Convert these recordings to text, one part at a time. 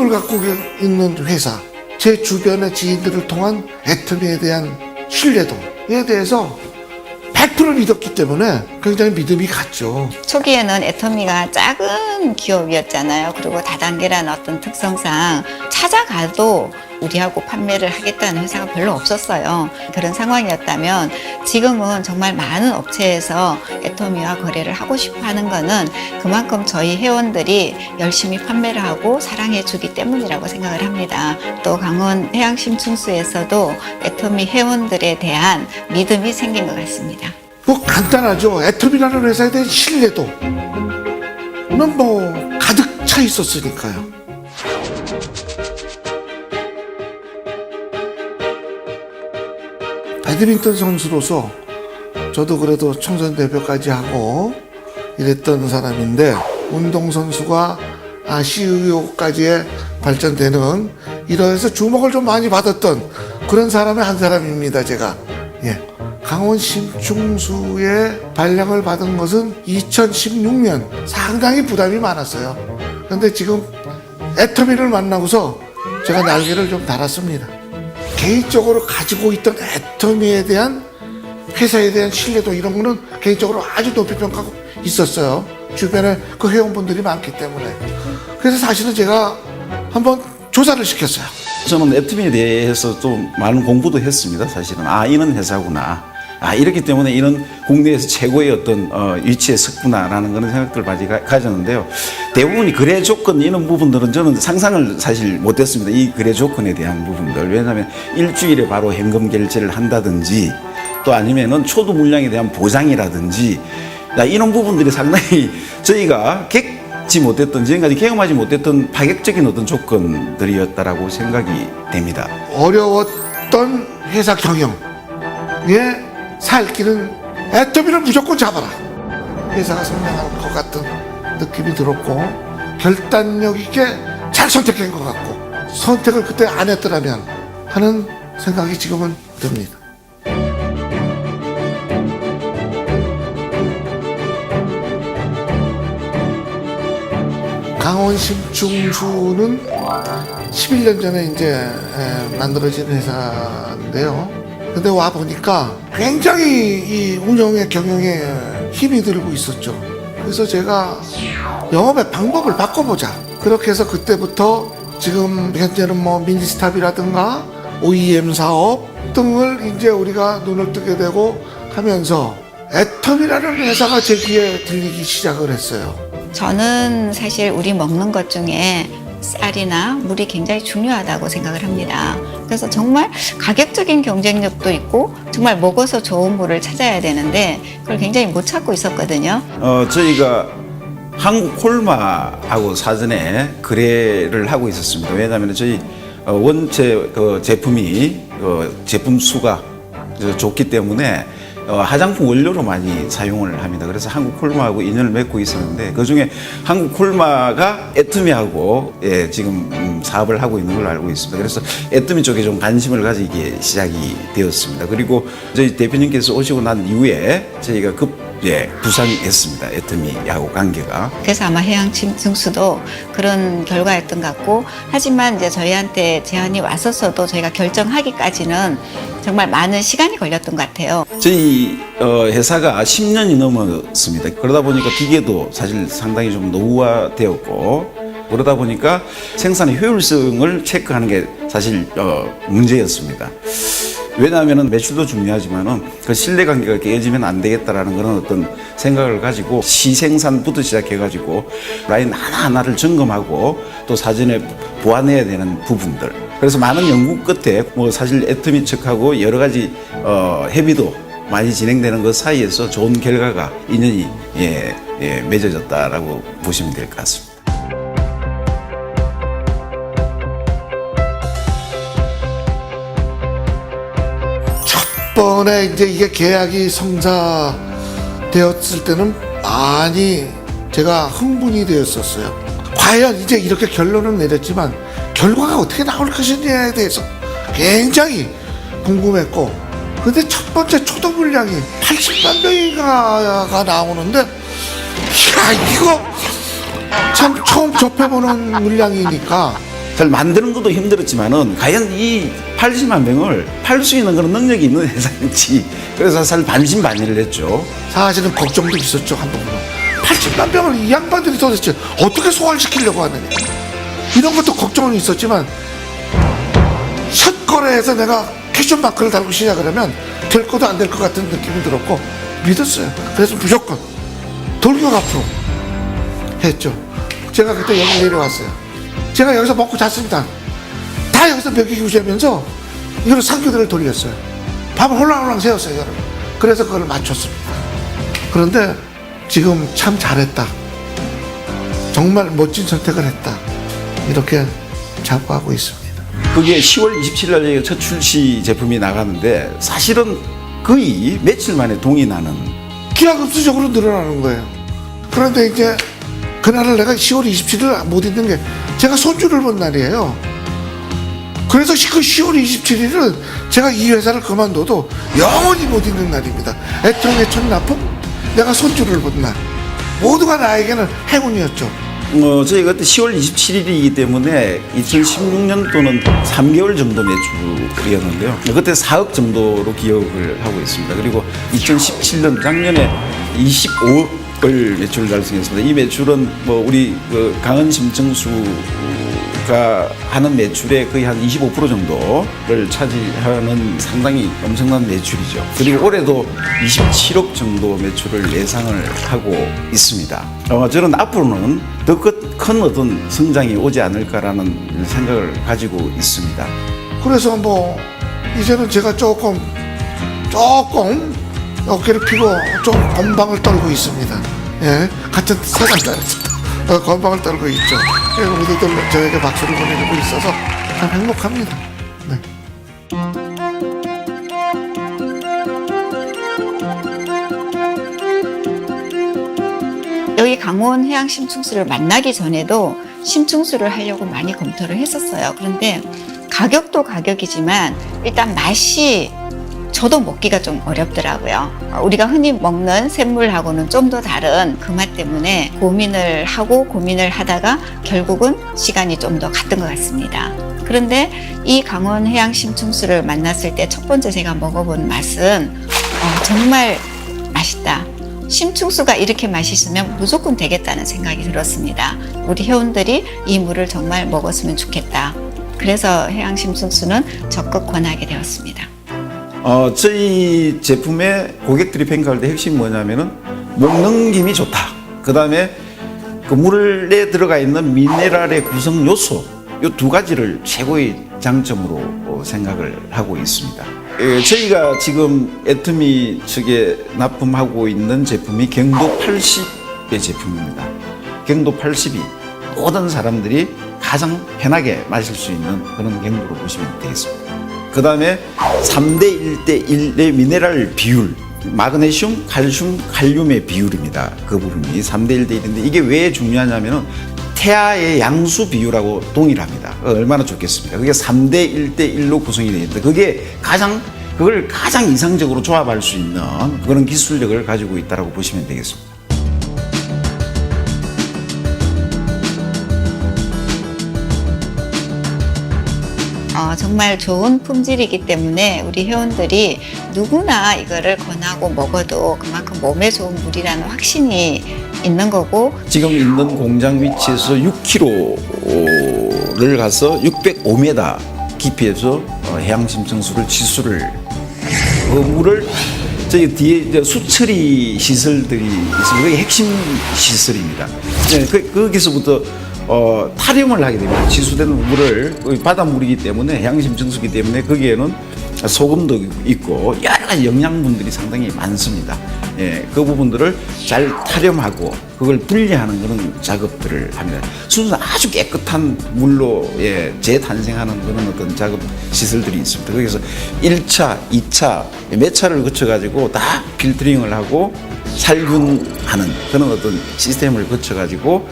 믿음을 갖고 있는 회사, 제 주변의 지인들을 통한 애터미에 대한 신뢰도에 대해서 100% 믿었기 때문에 굉장히 믿음이 갔죠. 초기에는 애터미가 작은 기업이었잖아요. 그리고 다단계라는 어떤 특성상 찾아가도 우리하고 판매를 하겠다는 회사가 별로 없었어요. 그런 상황이었다면 지금은 정말 많은 업체에서 애터미와 거래를 하고 싶어 하는 거는 그만큼 저희 회원들이 열심히 판매를 하고 사랑해 주기 때문이라고 생각을 합니다. 또 강원 해양심층수에서도 애터미 회원들에 대한 믿음이 생긴 것 같습니다. 뭐 간단하죠. 애터미라는 회사에 대한 신뢰도. 는뭐 가득 차 있었으니까요. 배드민턴 선수로서 저도 그래도 청소년 대표까지 하고 이랬던 사람인데 운동선수가 아, CEO까지의 발전되는 이러해서 주목을 좀 많이 받았던 그런 사람의 한 사람입니다, 제가. 예. 강원 심충수의 발령을 받은 것은 2016년 상당히 부담이 많았어요. 근데 지금 애터미를 만나고서 제가 날개를 좀 달았습니다. 개인적으로 가지고 있던 애터미에 대한 회사에 대한 신뢰도 이런 거는 개인적으로 아주 높이 평가하고 있었어요. 주변에 그 회원분들이 많기 때문에. 그래서 사실은 제가 한번 조사를 시켰어요. 저는 애터미에 대해서 좀 많은 공부도 했습니다. 사실은 아 이런 회사구나. 아 이렇기 때문에 이런 국내에서 최고의 어떤 어, 위치에 섰구나라는 그런 생각들을 많이 가, 가졌는데요. 대부분이 거래 조건 이런 부분들은 저는 상상을 사실 못했습니다. 이 거래 조건에 대한 부분들 왜냐하면 일주일에 바로 현금 결제를 한다든지 또 아니면은 초도 물량에 대한 보장이라든지 야, 이런 부분들이 상당히 저희가 객지 못했던 지금까지 경험하지 못했던 파격적인 어떤 조건들이었다라고 생각이 됩니다. 어려웠던 회사 경영에 살 길은 애터미를 무조건 잡아라. 회사가 성장할 것 같은 느낌이 들었고 결단력 있게 잘 선택한 것 같고 선택을 그때 안 했더라면 하는 생각이 지금은 듭니다. 강원 심충수는 11년 전에 이제 에, 만들어진 회사인데요. 근데 와 보니까 굉장히 이 운영의 경영에 힘이 들고 있었죠. 그래서 제가 영업의 방법을 바꿔보자. 그렇게 해서 그때부터 지금 현재는 뭐 미니스탑이라든가 OEM 사업 등을 이제 우리가 눈을 뜨게 되고 하면서 애텀이라는 회사가 제 귀에 들리기 시작을 했어요. 저는 사실 우리 먹는 것 중에 쌀이나 물이 굉장히 중요하다고 생각을 합니다. 그래서 정말 가격적인 경쟁력도 있고 정말 먹어서 좋은 물을 찾아야 되는데 그걸 굉장히 못 찾고 있었거든요. 어, 저희가 한국 콜마하고 사전에 거래를 하고 있었습니다. 왜냐하면 저희 어, 원체 그 제품이 그 제품 수가 좋기 때문에 어, 화장품 원료로 많이 사용을 합니다. 그래서 한국 콜마하고 인연을 맺고 있었는데 그 중에 한국 콜마가 애트미하고 예, 지금 음, 사업을 하고 있는 걸로 알고 있습니다. 그래서 애트미 쪽에 좀 관심을 가지게 시작이 되었습니다. 그리고 저희 대표님께서 오시고 난 이후에 저희가 급 예, 부상했습니다. 애터미하고 관계가. 그래서 아마 해양 침승수도 그런 결과였던 것 같고 하지만 이제 저희한테 제안이 왔었어도 저희가 결정하기까지는 정말 많은 시간이 걸렸던 것 같아요. 저희 어, 회사가 10년이 넘었습니다. 그러다 보니까 기계도 사실 상당히 좀 노후화되었고 그러다 보니까 생산의 효율성을 체크하는 게 사실 어, 문제였습니다. 왜냐하면 매출도 중요하지만은 그 신뢰관계가 깨지면 안 되겠다라는 그런 어떤 생각을 가지고 시생산부터 시작해가지고 라인 하나하나를 점검하고 또 사전에 보완해야 되는 부분들. 그래서 많은 연구 끝에 뭐 사실 애터미 측하고 여러 가지 어, 협의도 많이 진행되는 그 사이에서 좋은 결과가 인연이 예, 예, 맺어졌다라고 보시면 될 것 같습니다. 첫 번에 이제 이게 계약이 성사되었을 때는 많이 제가 흥분이 되었었어요. 과연 이제 이렇게 결론은 내렸지만 결과가 어떻게 나올 것이냐에 대해서 굉장히 궁금했고 근데 첫 번째 초도 물량이 80만 명이가 나오는데 야 이거 참 처음 접해보는 물량이니까. 잘 만드는 것도 힘들었지만은 과연 이 80만 병을 팔 수 있는 그런 능력이 있는 회사인지 그래서 사실 반신반의를 했죠. 사실은 걱정도 있었죠 한동안 80만 병을 이 양반들이 도대체 어떻게 소화시키려고 하느냐. 이런 것도 걱정은 있었지만 첫 거래에서 내가 캐션 마크를 달고 시작을 하면 될 것도 안 될 것 같은 느낌이 들었고 믿었어요. 그래서 무조건 돌격 앞으로 했죠. 제가 그때 여기 내려왔어요. 제가 여기서 먹고 잤습니다. 다 여기서 먹이고 자면서 이걸 상교들을 돌렸어요. 밥을 홀랑홀랑 세웠어요 여러분. 그래서 그걸 맞췄습니다. 그런데 지금 참 잘했다. 정말 멋진 선택을 했다. 이렇게 자부하고 있습니다. 그게 10월 27일 날첫 출시 제품이 나가는데 사실은 거의 며칠 만에 동이 나는 기하급수적으로 늘어나는 거예요. 그런데 이제 그날을 내가 10월 27일 못 있는 게 제가 손주를 본 날이에요. 그래서 그 10월 27일은 제가 이 회사를 그만둬도 영원히 못 있는 날입니다. 애청의 첫 납품, 내가 손주를 본 날. 모두가 나에게는 행운이었죠. 어, 저희가 그때 10월 27일이기 때문에 2016년도는 3개월 정도 매출이었는데요. 그때 4억 정도로 기억을 하고 있습니다. 그리고 2017년 작년에 25억을 매출을 달성했습니다. 이 매출은 뭐 우리 그 강은 심청수 가 하는 매출의 거의 한 25% 정도를 차지하는 상당히 엄청난 매출이죠. 그리고 올해도 27억 정도 매출을 예상을 하고 있습니다. 어, 저는 앞으로는 더 큰 어떤 성장이 오지 않을까라는 생각을 가지고 있습니다. 그래서 뭐 이제는 제가 조금 조금 어깨를 피고 좀 건방을 떨고 있습니다. 예, 같은 사장자에서 어, 건방을 떨고 있죠. 예, 우리들 저에게 박수를 보내주고 있어서 참 행복합니다. 네. 여기 강원 해양 심층수를 만나기 전에도 심층수를 하려고 많이 검토를 했었어요. 그런데 가격도 가격이지만 일단 맛이 저도 먹기가 좀 어렵더라고요. 우리가 흔히 먹는 샘물하고는 좀 더 다른 그 맛 때문에 고민을 하고 고민을 하다가 결국은 시간이 좀 더 갔던 것 같습니다. 그런데 이 강원 해양 심층수를 만났을 때 첫 번째 제가 먹어본 맛은 어, 정말 맛있다. 심층수가 이렇게 맛있으면 무조건 되겠다는 생각이 들었습니다. 우리 회원들이 이 물을 정말 먹었으면 좋겠다. 그래서 해양 심층수는 적극 권하게 되었습니다. 어, 저희 제품의 고객들이 평가할 때 핵심이 뭐냐면은 먹는 김이 좋다. 그 다음에 그 물에 들어가 있는 미네랄의 구성 요소 이 두 가지를 최고의 장점으로 어, 생각을 하고 있습니다. 예, 저희가 지금 애터미 측에 납품하고 있는 제품이 경도 80의 제품입니다. 경도 80이 모든 사람들이 가장 편하게 마실 수 있는 그런 경도로 보시면 되겠습니다. 그 다음에 3대 1대 1의 미네랄 비율, 마그네슘, 칼슘, 칼륨의 비율입니다. 그 부분이 3대 1대 1인데 이게 왜 중요하냐면은 태아의 양수 비율하고 동일합니다. 어, 얼마나 좋겠습니까? 그게 3대 1대 1로 구성이 되어 있는데 그게 가장 그걸 가장 이상적으로 조합할 수 있는 그런 기술력을 가지고 있다고 보시면 되겠습니다. 어, 정말 좋은 품질이기 때문에 우리 회원들이 누구나 이거를 권하고 먹어도 그만큼 몸에 좋은 물이라는 확신이 있는 거고 지금 있는 공장 위치에서 6km를 가서 605m 깊이에서 어, 해양 심층수를 지수를 그 물을 저희 뒤에 수처리 시설들이 있습니다. 그게 핵심 시설입니다. 네, 그, 거기서부터 어, 타령을 하게 됩니다. 지수된 물을 거기 바닷물이기 때문에 해양 심층수기 때문에 거기에는 소금도 있고 여러 가지 영양분들이 상당히 많습니다. 예, 그 부분들을 잘 타렴하고 그걸 분리하는 그런 작업들을 합니다. 순수 아주 깨끗한 물로 예, 재탄생하는 그런 어떤 작업 시설들이 있습니다. 거기서 1차, 2차 몇 차를 거쳐 가지고 다 필터링을 하고 살균하는 그런 어떤 시스템을 거쳐 가지고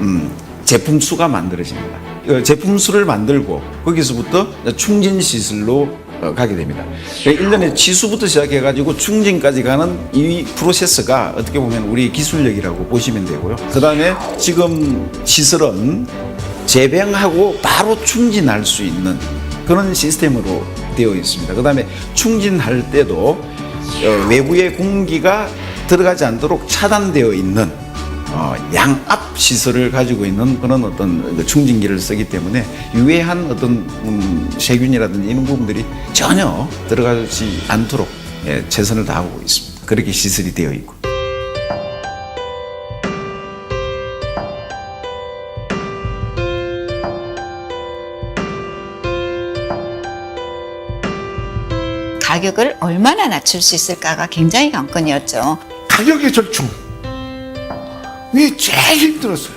음, 제품 수가 만들어집니다. 어, 제품 수를 만들고 거기서부터 충진 시설로 어, 가게 됩니다. 그러니까 1년에 치수부터 시작해가지고 충진까지 가는 이 프로세스가 어떻게 보면 우리 기술력이라고 보시면 되고요. 그 다음에 지금 시설은 재배하고 바로 충진할 수 있는 그런 시스템으로 되어 있습니다. 그 다음에 충진할 때도 어, 외부의 공기가 들어가지 않도록 차단되어 있는 어, 양압 시설을 가지고 있는 그런 어떤 그 충진기를 쓰기 때문에 유해한 어떤 음, 세균이라든지 이런 부분들이 전혀 들어가지 않도록 예, 최선을 다하고 있습니다. 그렇게 시설이 되어 있고. 가격을 얼마나 낮출 수 있을까가 굉장히 관건이었죠. 가격의 절충. 이게 제일 힘들었어요.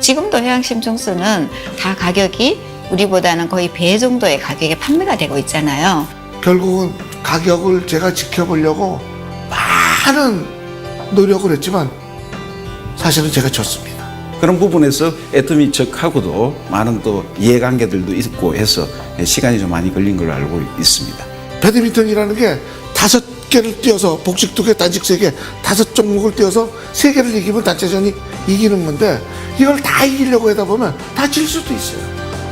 지금도 해양심층수는 다 가격이 우리보다는 거의 배 정도의 가격에 판매가 되고 있잖아요. 결국은 가격을 제가 지켜보려고 많은 노력을 했지만 사실은 제가 졌습니다. 그런 부분에서 애터미 측하고도 많은 또 이해관계들도 있고 해서 시간이 좀 많이 걸린 걸로 알고 있습니다. 배드민턴이라는 게 다섯 개를 뛰어서 복식 두 개, 단식 세 개, 다섯 종목을 뛰어서 세 개를 이기면 단체전이 이기는 건데 이걸 다 이기려고 하다 보면 다 질 수도 있어요.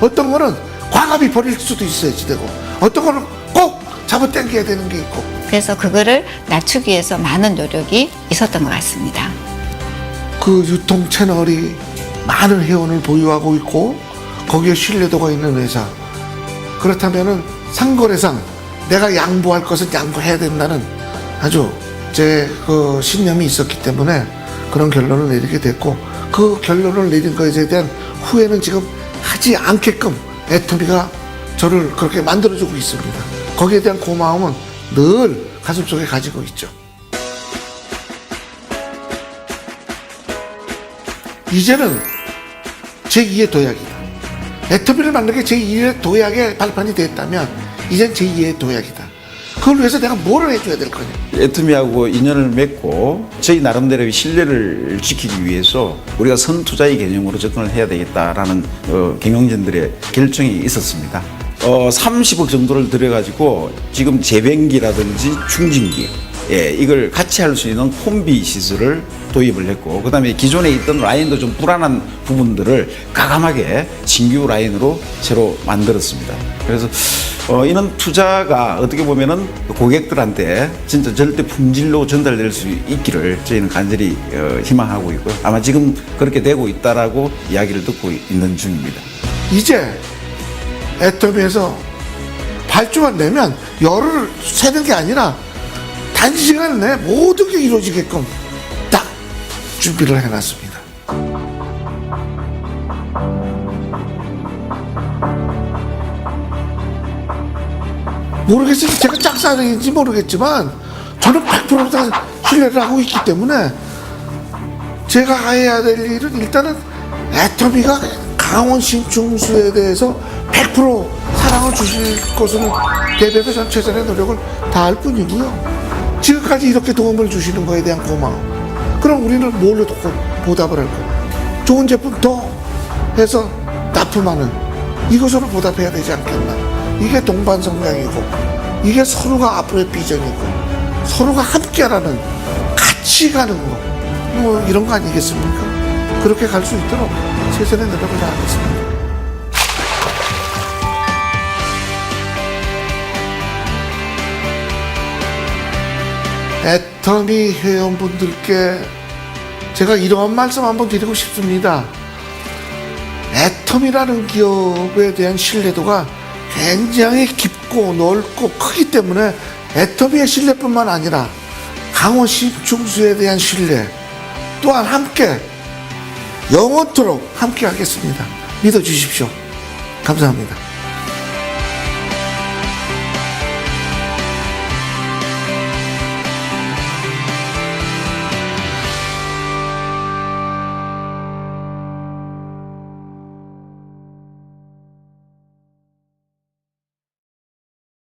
어떤 거는 과감히 버릴 수도 있어요, 지되고 어떤 거는 꼭 잡아당겨야 되는 게 있고 그래서 그거를 낮추기 위해서 많은 노력이 있었던 것 같습니다. 그 유통 채널이 많은 회원을 보유하고 있고 거기에 신뢰도가 있는 회사 그렇다면은 상거래상 내가 양보할 것은 양보해야 된다는 아주 제 그 신념이 있었기 때문에 그런 결론을 내리게 됐고 그 결론을 내린 것에 대한 후회는 지금 하지 않게끔 애터미가 저를 그렇게 만들어주고 있습니다. 거기에 대한 고마움은 늘 가슴속에 가지고 있죠. 이제는 제2의 도약이다. 애터미를 만든 게 제2의 도약의 발판이 됐다면 이젠 제2의 도약이다. 그걸 위해서 내가 뭐를 해줘야 될 거냐. 애터미하고 인연을 맺고 저희 나름대로의 신뢰를 지키기 위해서 우리가 선투자의 개념으로 접근을 해야 되겠다라는 어, 경영진들의 결정이 있었습니다. 어, 30억 정도를 들여가지고 지금 재변기라든지 충진기 예, 이걸 같이 할 수 있는 콤비 시설을 도입을 했고 그다음에 기존에 있던 라인도 좀 불안한 부분들을 가감하게 신규 라인으로 새로 만들었습니다. 그래서 어, 이런 투자가 어떻게 보면은 고객들한테 진짜 절대 품질로 전달될 수 있기를 저희는 간절히 어, 희망하고 있고요. 아마 지금 그렇게 되고 있다라고 이야기를 듣고 있는 중입니다. 이제 애터미에서 발주만 내면 열을 새는 게 아니라 단시간 내에 모든 게 이루어지게끔 딱 준비를 해놨습니다. 모르겠어요. 제가 짝사랑인지 모르겠지만 저는 100%다 신뢰를 하고 있기 때문에 제가 해야 될 일은 일단은 애터미가 강원 신충수에 대해서 100% 사랑을 주실 것을 대비해서 전 최선의 노력을 다할 뿐이고요. 지금까지 이렇게 도움을 주시는 거에 대한 고마움. 그럼 우리는 뭘로 도- 보답을 할 거예요? 좋은 제품 더 해서 납품하는 이것으로 보답해야 되지 않겠나. 이게 동반성명이고 이게 서로가 앞으로의 비전이고 서로가 함께하라는 같이 가는 거. 뭐 이런 거 아니겠습니까? 그렇게 갈 수 있도록 최선의 노력을 다하겠습니다. 애터미 회원분들께 제가 이런 말씀 한번 드리고 싶습니다. 애텀이라는 기업에 대한 신뢰도가 굉장히 깊고 넓고 크기 때문에 애텀이의 신뢰뿐만 아니라 강원 신충수에 대한 신뢰 또한 함께 영원토록 함께 하겠습니다. 믿어주십시오. 감사합니다.